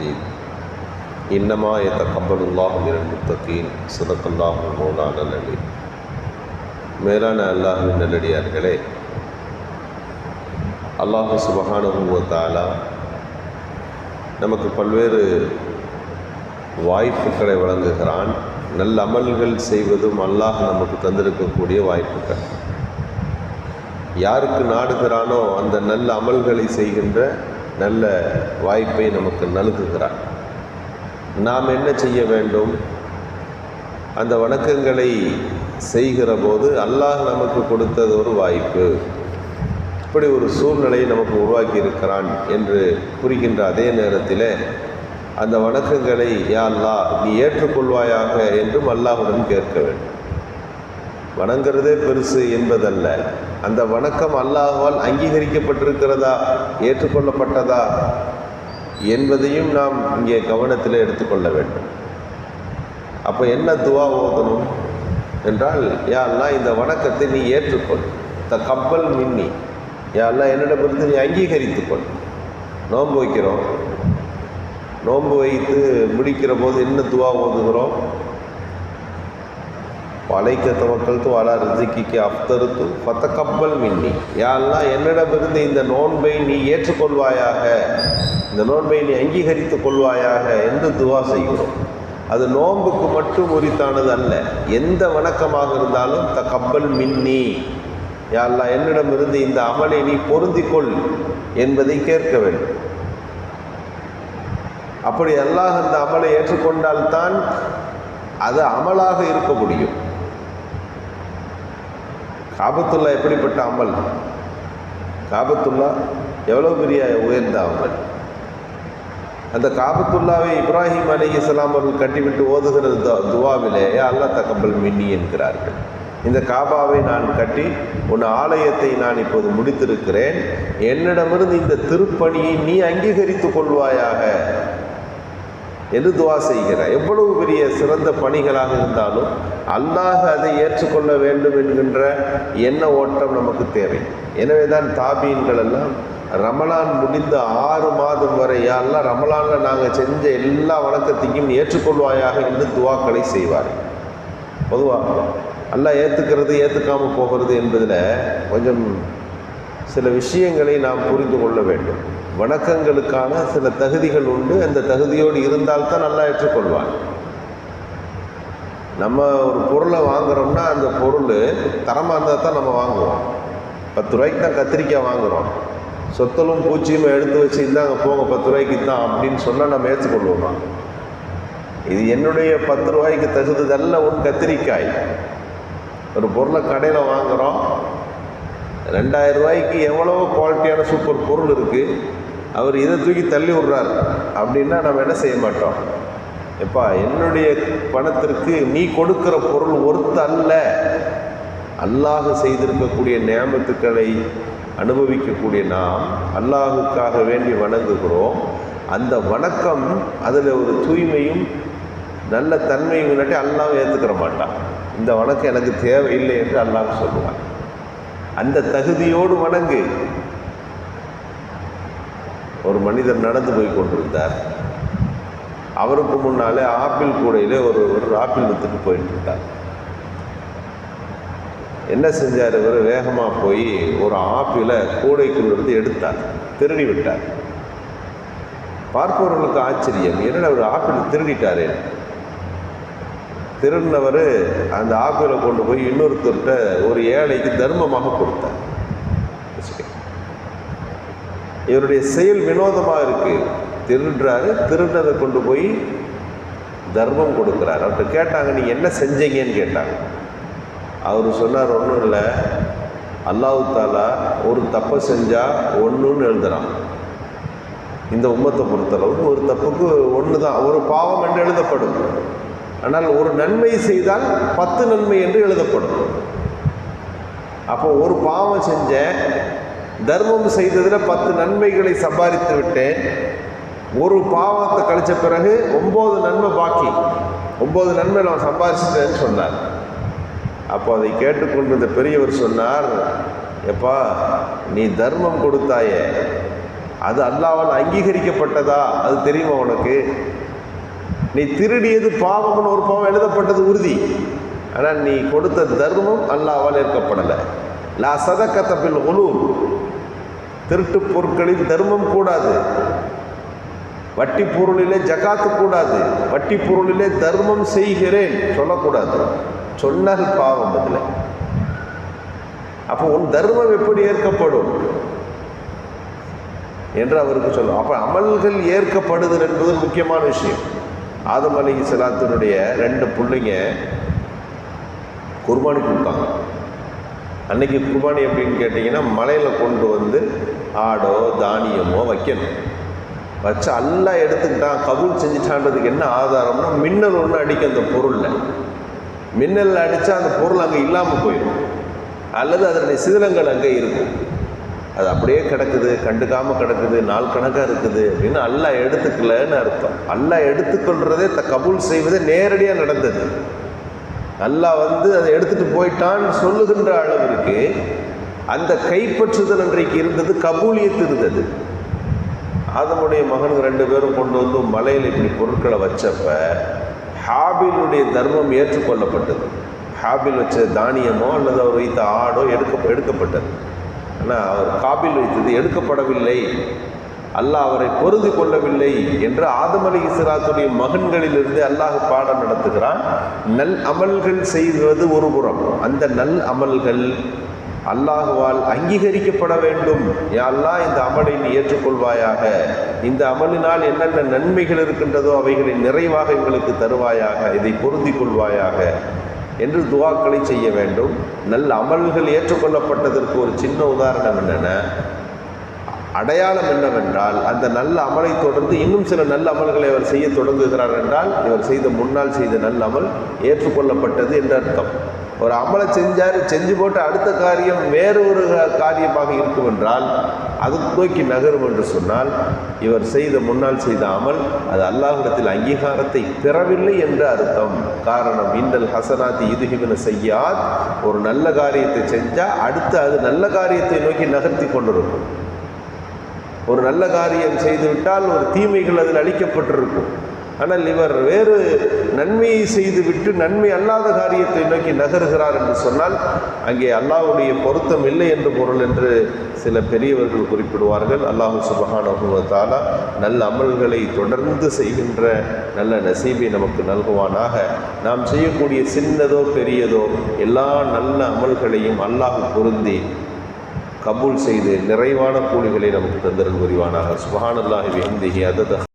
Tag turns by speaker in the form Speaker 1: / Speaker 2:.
Speaker 1: المجيد إنما يتقبل الله من المتقين صدق الله مولانا العليم மேலான அல்லாஹின் நல்லடியார்களே அல்லாஹு சுபஹானஹு தாலா நமக்கு பல்வேறு வாய்ப்புகளை வழங்குகிறான் நல்ல அமல்கள் செய்வதும் அல்லாஹ் நமக்கு தந்திருக்கக்கூடிய வாய்ப்புகள் யாருக்கு நாடுகிறானோ அந்த நல்ல அமல்களை செய்கின்ற நல்ல வாய்ப்பை நமக்கு நல்குகிறான் நாம் என்ன செய்ய வேண்டும்? அந்த வணக்கங்களை செய்கிற போது அல்லாஹ் நமக்கு கொடுத்தது ஒரு வாய்ப்பு. இப்படி ஒரு சூழ்நிலையை நமக்கு உருவாக்கி இருக்கிறான் என்று கூறுகின்ற அதே நேரத்தில் அந்த வணக்கங்களை யா அல்லாஹ் நீ ஏற்றுக்கொள்வாயாக என்றும் அல்லாஹுடன் கேட்க வேண்டும். வணங்குறதே பெருசு என்பதல்ல. அந்த வணக்கம் அல்லாஹால் அங்கீகரிக்கப்பட்டிருக்கிறதா? ஏற்றுக்கொள்ளப்பட்டதா? என்பதையும் நாம் இங்கே கவனத்தில் எடுத்துக்கொள்ள வேண்டும். அப்போ என்ன துவா ஓதணும்? என்றால் யா இந்த வணக்கத்தை நீ ஏற்றுக்கொள். த கப்பல் மின்னி. யாரெல்லாம் அல்லாஹ் என்னிடமிருந்து நீ அங்கீகரித்துக்கொள். நோன்பு வைக்கிறோம். நோன்பு வைத்து முடிக்கிற போது என்ன துவா ஓதுகிறோம்? வலைக்க துவக்கல் தூ அலா ரிசிக்கிக்கு அப்தருத்து பத்த கப்பல் மின்னி யாரெல்லாம் என்னிடமிருந்து இந்த நோன்பை நீ ஏற்றுக்கொள்வாயாக இந்த நோன்பை நீ அங்கீகரித்து கொள்வாயாக என்று துவா செய்கிறோம். அது நோன்புக்கு மட்டும் உரித்தானது அல்ல எந்த வணக்கமாக இருந்தாலும் த கப்பல் மின்னி யாரெல்லாம் என்னிடமிருந்து இந்த அமலை நீ பொருந்திக்கொள் என்பதை கேட்க வேண்டும். அப்படி அல்லாஹ் அந்த அமலை ஏற்றுக்கொண்டால்தான் அது அமலாக இருக்க முடியும். காபத்துல்லா எப்படிப்பட்ட அமல்? காபத்துல்லா எவ்வளோ பெரிய உயர்ந்த அமல்? அந்த காபத்துல்லாவை இப்ராஹிம் அலி இஸ்லாம் அவர்கள் கட்டிவிட்டு ஓதுகிற துவாவிலே அல்லா தகப்பல் மின்னி என்கிறார்கள். இந்த காபாவை நான் கட்டி உன் ஆலயத்தை நான் இப்போது முடித்திருக்கிறேன். என்னிடமிருந்து இந்த திருப்பணியை நீ அங்கீகரித்து கொள்வாயாக. என்று துவா செய்கிறார்? எவ்வளவு பெரிய சிறந்த பணிகளாக இருந்தாலும் அல்லாஹ் அதை ஏற்றுக்கொள்ள வேண்டும் என்கின்ற எண்ண ஓட்டம் நமக்கு தேவை. எனவே தான் தாபீன்கள் எல்லாம் ரமலான் முடிந்த ஆறு மாதம் வரை யாரெல்லாம் ரமலானில் நாங்கள் செஞ்ச எல்லா வணக்கத்தையும் ஏற்றுக்கொள்வாயாக என்று துவாக்களை செய்வார் பொதுவாக அல்லாஹ் ஏற்றுக்கிறது ஏற்றுக்காமல் போகிறது என்பதில் கொஞ்சம் சில விஷயங்களை நாம் புரிந்து கொள்ள வேண்டும். வணக்கங்களுக்கான சில தகுதிகள் உண்டு. அந்த தகுதியோடு இருந்தால்தான் நல்லா ஏற்றுக்கொள்வான் நம்ம ஒரு பொருளை வாங்குகிறோம்னா அந்த பொருள் தரமாக இருந்தால் தான் நம்ம வாங்குவோம். பத்து ரூபாய்க்கு தான் கத்திரிக்காய் வாங்குகிறோம் சொத்தலும் பூச்சியும் எடுத்து வச்சு இந்தாங்க போங்க பத்து ரூபாய்க்கு தான் அப்படின்னு சொன்னால் நம்ம ஏற்றுக்கொள்வோமா? இது என்னுடைய பத்து ரூபாய்க்கு தகுந்ததல்ல ஒரு கத்திரிக்காய். ஒரு பொருளை கடையில் வாங்குகிறோம் ரெண்டாயிரம் ரூபாய்க்கு எவ்வளோ குவாலிட்டியான சூப்பர் பொருள் இருக்குது அவர் இதை தூக்கி தள்ளி விட்றார். அப்படின்னா நம்ம என்ன செய்ய மாட்டோம்? எப்பா என்னுடைய பணத்திற்கு நீ கொடுக்கிற பொருள் ஒருத்த அல்ல. அல்லாஹ் செய்திருக்கக்கூடிய நியமத்துக்களை அனுபவிக்கக்கூடிய நாம் அல்லாஹுக்காக வேண்டி வணங்குகிறோம். அந்த வணக்கம் அதில் ஒரு தூய்மையும் நல்ல தன்மையும் இல்லாட்டி அல்லாஹ் ஏற்றுக்கிற மாட்டான். இந்த வணக்கம் எனக்கு தேவையில்லை என்று அல்லாஹ் சொல்லுவான். அந்த தகுதியோடு வணங்கு. ஒரு மனிதர் நடந்து போய் கொண்டிருந்தார். அவருக்கு முன்னாலே ஆப்பிள் கூடையிலே ஒரு ஒரு ஆப்பிள் வித்துட்டு போயிட்டு இருந்தார். என்ன செஞ்சார் இவர்? வேகமாக போய் ஒரு ஆப்பிளை கூடைக்குள்ளிருந்து எடுத்தார். திருடி விட்டார். பார்ப்பவர்களுக்கு ஆச்சரியம் என்னடா ஒரு ஆப்பிள் திருடிட்டாரே? திருநவர் அந்த ஆப்பிளை கொண்டு போய் இன்னொருத்தர்கிட்ட ஒரு ஏழைக்கு தர்மமாக கொடுத்தார். இவருடைய செயல் வினோதமாக இருக்குது திருடுறாரு திருடுறதை கொண்டு போய் தர்மம் கொடுக்குறாரு. அவர்கிட்ட கேட்டாங்க நீங்கள் என்ன செஞ்சீங்கன்னு கேட்டாங்க. அவர் சொன்னார் ஒன்றும் இல்லை. அல்லாஹு தாலா ஒரு தப்பை செஞ்சால் ஒன்றுன்னு எழுதுறான். இந்த உம்மத்தை பொறுத்தளவுக்கு ஒரு தப்புக்கு ஒன்று தான் ஒரு பாவம் என்று எழுதப்படும். ஆனால் ஒரு நன்மை செய்தால் பத்து நன்மை என்று எழுதப்படும். அப்போ ஒரு பாவம் செஞ்சேன் தர்மம் செய்ததில் பத்து நன்மைகளை சம்பாதித்து விட்டேன் ஒரு பாவத்தை கழிச்ச பிறகு ஒம்பது நன்மை பாக்கி. ஒம்பது நன்மை நான் சம்பாதிச்சிட்டேன்னு சொன்னார். அப்போ அதை கேட்டுக்கொண்டிருந்த பெரியவர் சொன்னார் எப்பா நீ தர்மம் கொடுத்தாயே அது அல்லாவால் அங்கீகரிக்கப்பட்டதா? அது தெரியுமா உனக்கு? நீ திருடியது பாவம்னு ஒரு பாவம் எழுதப்பட்டது உறுதி. ஆனால் நீ கொடுத்த தர்மம் அல்லாவால் ஏற்கப்படலை. லா சதக்கத்தப்பில் உலூர் திருட்டு பொருட்களின் தர்மம் கூடாது. வட்டி பொருளிலே ஜகாத்து கூடாது. வட்டி பொருளிலே தர்மம் செய்கிறேன் சொல்லக்கூடாது. சொன்னால் பாவம் அதில். அப்போ உன் தர்மம் எப்படி ஏற்கப்படும்? என்று அவருக்கு சொல்லும். அப்போ அமல்கள் ஏற்கப்படுதல் என்பது முக்கியமான விஷயம். ஆதம் அலி சலாத்தினுடைய ரெண்டு பிள்ளைங்க குர்பானி கொடுத்தாங்க அன்னைக்கு குர்பானி எப்படின்னு கேட்டிங்கன்னா மலையில் கொண்டு வந்து ஆடோ தானியமோ வைக்கணும். வச்சு எல்லாம் எடுத்துக்கிட்டான் கபூல் செஞ்சுட்டான்றதுக்கு என்ன ஆதாரம்னா மின்னல் ஒன்று அடிக்கும் அந்த பொருளில். மின்னல் அடித்தா அந்த பொருள் அங்கே இல்லாமல் போயிடும். அல்லது அதனுடைய சிதிலங்கள் அங்கே இருக்கும். அது அப்படியே கிடக்குது கண்டுக்காமல் கிடக்குது நாள் கணக்காக இருக்குது அப்படின்னு அல்லா எடுத்துக்கலன்னு அர்த்தம். அல்லா எடுத்துக்கொள்றதே த கபூல் செய்வதே நேரடியாக நடந்தது. அல்லா வந்து அதை எடுத்துட்டு போயிட்டான்னு சொல்லுகின்ற அளவிற்கு அந்த கைப்பற்றுதல் அன்றைக்கு இருந்தது கபூலியத்து இருந்தது. ஆதமுடைய மகன் ரெண்டு பேரும் கொண்டு வந்து மலையில் இப்படி பொருட்களை வச்சப்ப ஹாபிலுடைய தர்மம் ஏற்றுக்கொள்ளப்பட்டது. ஹாபில் வச்ச தானியமோ அல்லது அவர் வைத்த ஆடோ எடுக்க எடுக்கப்பட்டது. ஆனால் அவர் காபில் வைத்தது எடுக்கப்படவில்லை. அல்லாஹ் அவரை பொருதி கொள்ளவில்லை என்று ஆதம் அலி மகன்களிலிருந்து அல்லாஹ் பாடம் நடத்துகிறான். நல் அமல்கள் செய்வது ஒரு புறம். அந்த நல் அமல்கள் அல்லாஹுவால் அங்கீகரிக்கப்பட வேண்டும். யா இந்த அமலை நீ ஏற்றுக்கொள்வாயாக. இந்த அமலினால் என்னென்ன நன்மைகள் இருக்கின்றதோ அவைகளை நிறைவாக எங்களுக்கு தருவாயாக. இதை பொருந்திக் கொள்வாயாக. என்று துவாக்களை செய்ய வேண்டும். நல்ல அமல்கள் ஏற்றுக்கொள்ளப்பட்டதற்கு ஒரு சின்ன உதாரணம் என்னென்ன? அடையாளம் என்னவென்றால் அந்த நல்ல அமலை தொடர்ந்து இன்னும் சில நல்ல அமல்களை அவர் செய்ய தொடங்குகிறார் என்றால் இவர் செய்த முன்னால் செய்த நல்ல அமல் ஏற்றுக்கொள்ளப்பட்டது என்று அர்த்தம். ஒரு அமலை செஞ்சார் செஞ்சு போட்டு அடுத்த காரியம் வேறு ஒரு காரியமாக இருக்கும் என்றால் அது நோக்கி நகரும் என்று சொன்னால் இவர் செய்த முன்னால் செய்த அமல் அது அல்லாஹிடத்தில் அங்கீகாரத்தை பெறவில்லை என்று அர்த்தம். காரணம் இந்தல் ஹசனாத்தி இதுகிவன செய்யாத் ஒரு நல்ல காரியத்தை செஞ்சால் அடுத்து அது நல்ல காரியத்தை நோக்கி நகர்த்தி கொண்டிருக்கும். ஒரு நல்ல காரியம் செய்துவிட்டால் ஒரு தீமைகள் அதில் அளிக்கப்பட்டிருக்கும். ஆனால் இவர் வேறு நன்மையை செய்துவிட்டு நன்மை அல்லாத காரியத்தை நோக்கி நகருகிறார் என்று சொன்னால் அங்கே அல்லாஹ்வுடைய பொருத்தம் இல்லை என்று பொருள் என்று சில பெரியவர்கள் குறிப்பிடுவார்கள். அல்லாஹு சுபஹானுவத்தாலா நல்ல அமல்களை தொடர்ந்து செய்கின்ற நல்ல நசீபை நமக்கு நல்குவானாக. நாம் செய்யக்கூடிய சின்னதோ பெரியதோ எல்லா நல்ல அமல்களையும் அல்லாஹ் பொருந்தி கபூல் செய்து நிறைவான கூலிகளை நமக்கு தந்திரன் புரிவானாக. சுபஹானல்லாஹி பிஹம்திஹி அதத